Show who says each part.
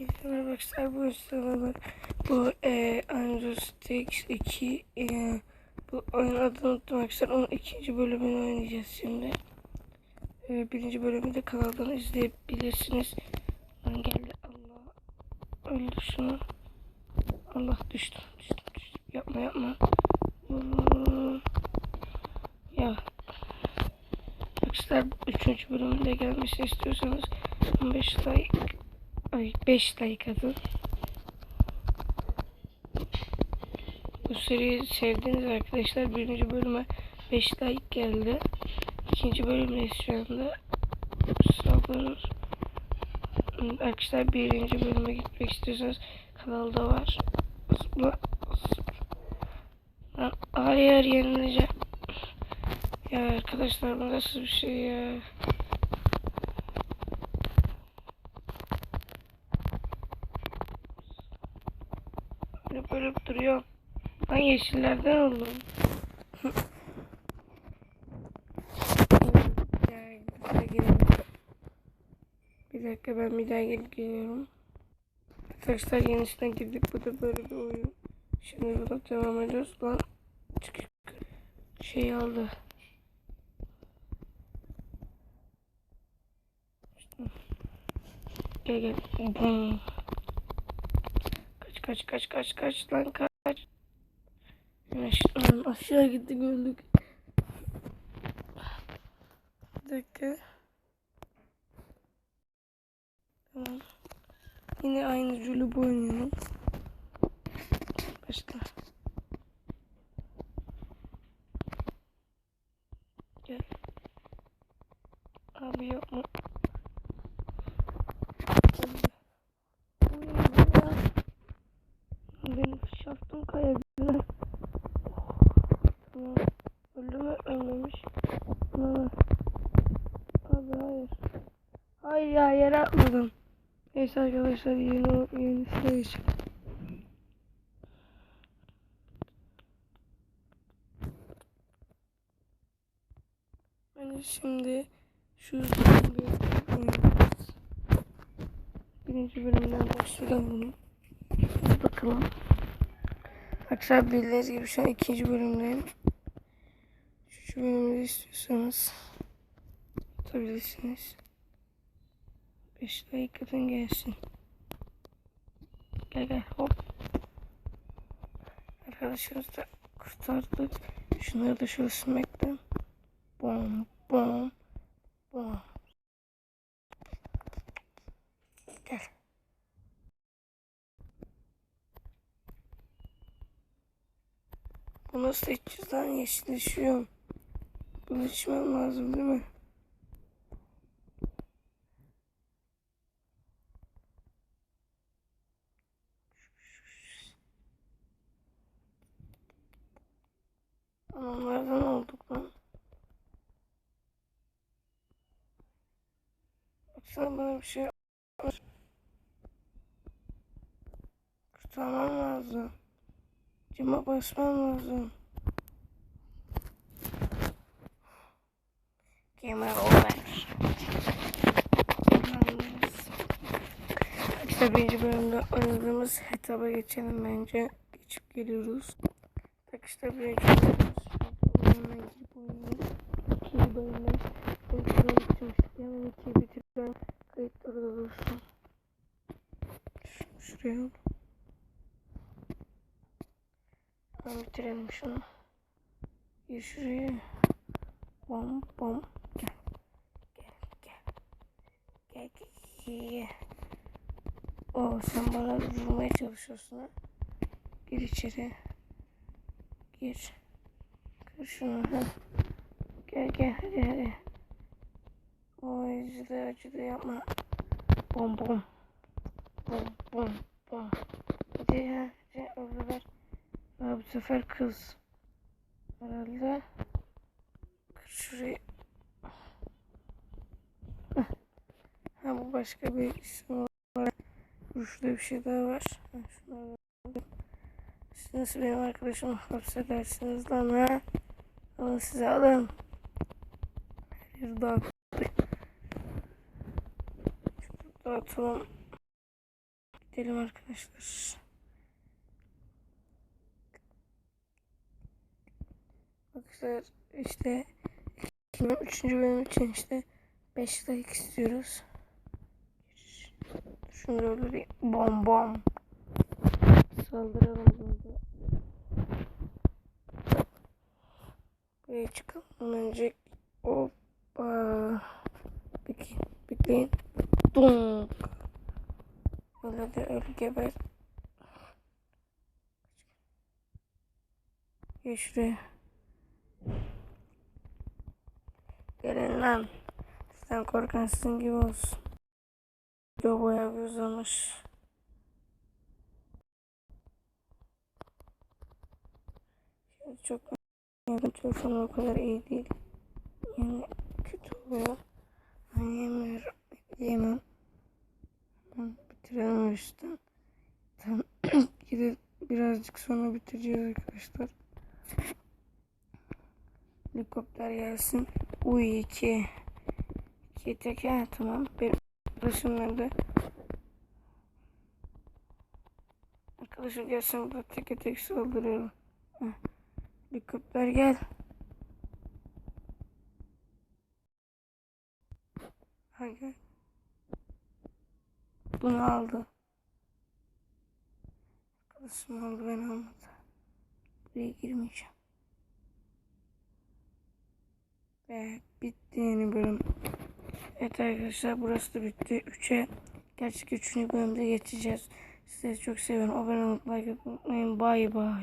Speaker 1: Hepinize merhaba arkadaşlar. Bu sırada bu e, Andrews Takes 2 e, bu oyun adını unuttum arkadaşlar. Onun ikinci bölümünü oynayacağız şimdi. E, birinci bölümü de kanaldan izleyebilirsiniz. Lan geldi Allah. Öldür şunu. Allah düştüm düştüm düştüm. Yapma yapma. Ya. Arkadaşlar 3. bölümünde gelmesini istiyorsanız 15 like Ay 5 like atın. Bu seriyi sevdiğiniz arkadaşlar birinci bölüme 5 like geldi. İkinci bölümdeyiz şu anda. Saldırır. Arkadaşlar birinci bölüme gitmek istiyorsanız kanalda var. Zıpla. Zıpla. Hayır. Ya arkadaşlar bu nasıl bir şey ya. Bölüp duruyor. Ben yeşillerden oldum. bir dakika ben bir daha gelip geliyorum. Arkadaşlar yenisine girdik. Bu da böyle bir oyun. Şimdi burada devam ediyoruz. Lan şey aldı. Gel gel. Kaç kaç kaç kaç lan kaç. Lan aşağı gittik öldük. Bir dakika. Tamam. Yine aynı Julep oynayalım. Başla. Gel. Abi yapma. Benim şaftım kayabilir. Tamam. Öldü mü? Ölmemiş. Tamam. Abi hayır. Hayır ya yere atmadım. Neyse arkadaşlar yeni yenisine geçelim. Ben şimdi şu. Birinci bölümden başlayalım bunu. Bakalım. Arkadaşlar bildiğiniz gibi şu an ikinci bölümdeyim. Şu bölümü istiyorsanız atabilirsiniz. 5 like atın gelsin. Gel gel hop. Arkadaşlarımızı da kurtardık. Şunları da şöyle smack'ten. Bom bom bom. Gel. Bu nasıl içeceğiz lan yeşilleşiyor. Bunu içmem lazım değil mi? Onlardan olduk lan. Baksana bana bir şey. Kurtarmam lazım. Cama basmam lazım. Game over. Arkadaşlar birinci bölümde oynadığımız etaba geçelim bence. Geçip geliyoruz. Arkadaşlar birinci bölümümüz. Oyununa girip oynayalım. İkinci bölümde oyuncuları bitirmiştik. Hemen ikiyi bitiriyorum. Kayıtları da dursun. Şuraya al. Hemen bitirelim şunu. Gir şuraya. Bom bom. Gel. Gel gel. Gel gel. gel. Oo sen bana vurmaya çalışıyorsun ha. Gir içeri. Gir. Şunu ha. Gel gel hadi hadi. Oy acıdı acıdı yapma. Bom bom. Bom bom bom. Hadi ya. Hadi öbürler. Aa, bu sefer kız. Herhalde. Şurayı. Heh. Ha bu başka bir isim var. Şurada bir şey daha var. Şunları. Siz nasıl benim arkadaşımı hapsedersiniz lan ha? Alın size alın. Yeri dağıttık. Dağıtalım. gidelim arkadaşlar. Arkadaşlar işte 3. bölüm için işte 5 like istiyoruz. Şunu öldüreyim. Bom bom. Saldıralım Buraya çıkalım önce. Hoppa. Bekleyin. Bekleyin. Dunk. Öyle de öl geber. Gel şuraya. Gelin lan. Sen korkan sizin gibi olsun. Video bayağı bir uzamış. Şimdi çok yakın telefonu o kadar iyi değil. Yani kötü oluyor. Oynayamıyorum. Yiyemem. Hemen bitirelim yüzden. Tam gidip birazcık sonra bitireceğiz arkadaşlar. Helikopter gelsin. Uy 2. 2 teker tamam. Benim arkadaşım nerede? Arkadaşım gelsin burada teke tek saldırıyorum. Heh. Helikopter gel. Hayır. Bunu aldı. Arkadaşım aldı ben almadı. Buraya girmeyeceğim. Ve bitti yeni bölüm. Evet arkadaşlar burası da bitti. 3'e gerçek 3. bölümde geçeceğiz. Sizi çok seviyorum. Abone olmayı unutmayın. Bay bay.